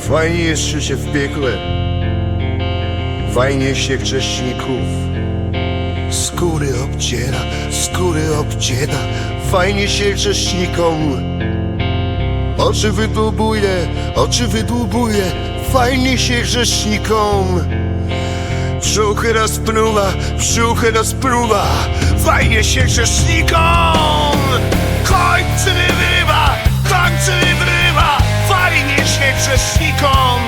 Fajnie jest życie w piekle, fajnie się grzeszników. Skóry obciera, skóry obciera, fajnie się grzesznikom. Oczy wydłubuje, oczy wydłubuje, fajnie się grzesznikom. Brzuchy rozpruwa, brzuchy rozpruwa, fajnie się grzesznikom. Kończy wyrywa, kończy wyrywa, fajnie się grzesznikom.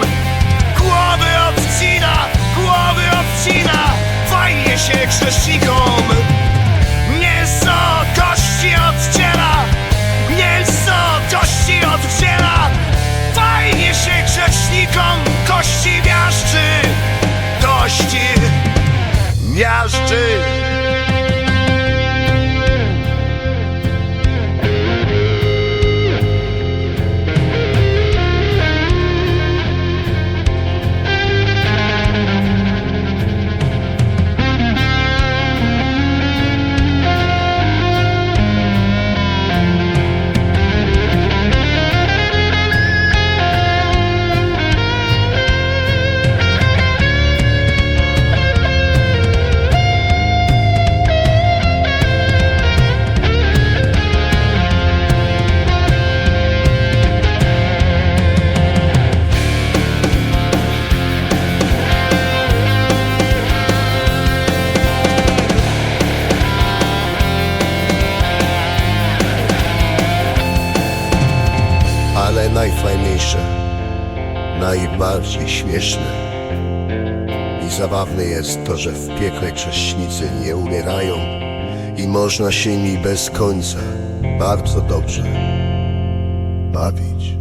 Głowy odcina, głowy odcina, fajnie się grzesznikom. Mięso kości oddziela, mięso kości oddziela, fajnie się grzesznikom kości miażdży, kości miażdży. Najfajniejsze, najbardziej śmieszne i zabawne jest to, że w piekle grzesznicy nie umierają i można się nimi bez końca bardzo dobrze bawić.